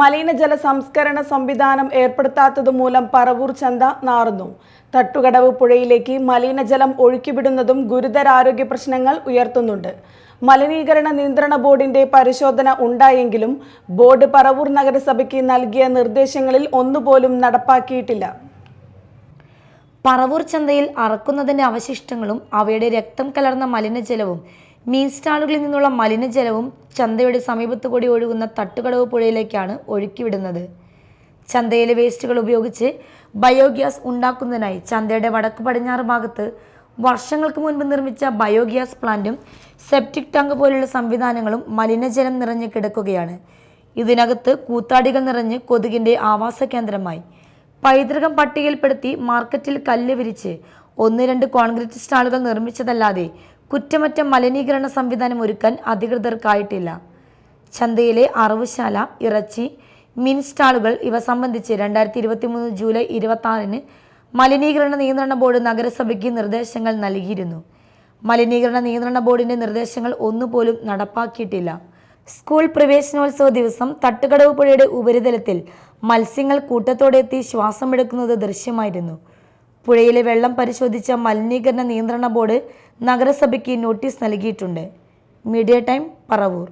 മലിനജല സംസ്കരണ സംവിധാനം ഏർപ്പെടുത്താത്തതുമൂലം പറവൂർ ചന്ത നാറുന്നു. തട്ടുകടവ് പുഴയിലേക്ക് മലിനജലം ഒഴുക്കിവിടുന്നതും ഗുരുതരാരോഗ്യ പ്രശ്നങ്ങൾ ഉയർത്തുന്നുണ്ട്. മലിനീകരണ നിയന്ത്രണ ബോർഡിന്റെ പരിശോധന ഉണ്ടായെങ്കിലും ബോർഡ് പറവൂർ നഗരസഭയ്ക്ക് നൽകിയ നിർദ്ദേശങ്ങളിൽ ഒന്നുപോലും നടപ്പാക്കിയിട്ടില്ല. പറവൂർ ചന്തയിൽ അറക്കുന്നതിന്റെ അവശിഷ്ടങ്ങളും അവയുടെ രക്തം കലർന്ന മലിനജലവും മീൻ സ്റ്റാളുകളിൽ നിന്നുള്ള മലിനജലവും ചന്തയുടെ സമീപത്തു കൂടി ഒഴുകുന്ന തട്ടുകടവ് പുഴയിലേക്കാണ് ഒഴുക്കിവിടുന്നത്. ചന്തയിലെ വേസ്റ്റുകൾ ഉപയോഗിച്ച് ബയോഗ്യാസ് ഉണ്ടാക്കുന്നതിനായി ചന്തയുടെ വടക്ക് പടിഞ്ഞാറ് ഭാഗത്ത് വർഷങ്ങൾക്ക് മുൻപ് നിർമ്മിച്ച ബയോഗ്യാസ് പ്ലാന്റും സെപ്റ്റിക് ടാങ്ക് പോലുള്ള സംവിധാനങ്ങളും മലിനജലം നിറഞ്ഞു കിടക്കുകയാണ്. ഇതിനകത്ത് കൂത്താടികൾ നിറഞ്ഞ് കൊതുകിന്റെ ആവാസ കേന്ദ്രമായി. പൈതൃകം പട്ടികയിൽപ്പെടുത്തി മാർക്കറ്റിൽ കല്ല് വിരിച്ച് ഒന്ന് രണ്ട് കോൺക്രീറ്റ് സ്റ്റാളുകൾ നിർമ്മിച്ചതല്ലാതെ കുറ്റമറ്റ മലിനീകരണ സംവിധാനം ഒരുക്കാൻ അധികൃതർക്കായിട്ടില്ല. ചന്തയിലെ അറവുശാല ഇറച്ചി മിൻസ്റ്റാളുകൾ ഇവ സംബന്ധിച്ച് രണ്ടായിരത്തി ഇരുപത്തി മൂന്ന് ജൂലൈ ഇരുപത്തി ആറിന് മലിനീകരണ നിയന്ത്രണ ബോർഡ് നഗരസഭയ്ക്ക് നിർദ്ദേശങ്ങൾ നൽകിയിരുന്നു. മലിനീകരണ നിയന്ത്രണ ബോർഡിന്റെ നിർദ്ദേശങ്ങൾ ഒന്നുപോലും നടപ്പാക്കിയിട്ടില്ല. സ്കൂൾ പ്രവേശനോത്സവ ദിവസം തട്ടുകടവ് പുഴയുടെ ഉപരിതലത്തിൽ മത്സ്യങ്ങൾ കൂട്ടത്തോടെ എത്തി ശ്വാസമെടുക്കുന്നത് ദൃശ്യമായിരുന്നു. പുഴയിലെ വെള്ളം പരിശോധിച്ച മലിനീകരണ നിയന്ത്രണ ബോർഡ് നഗരസഭയ്ക്ക് നോട്ടീസ് നൽകിയിട്ടുണ്ട്. Media time Paravur.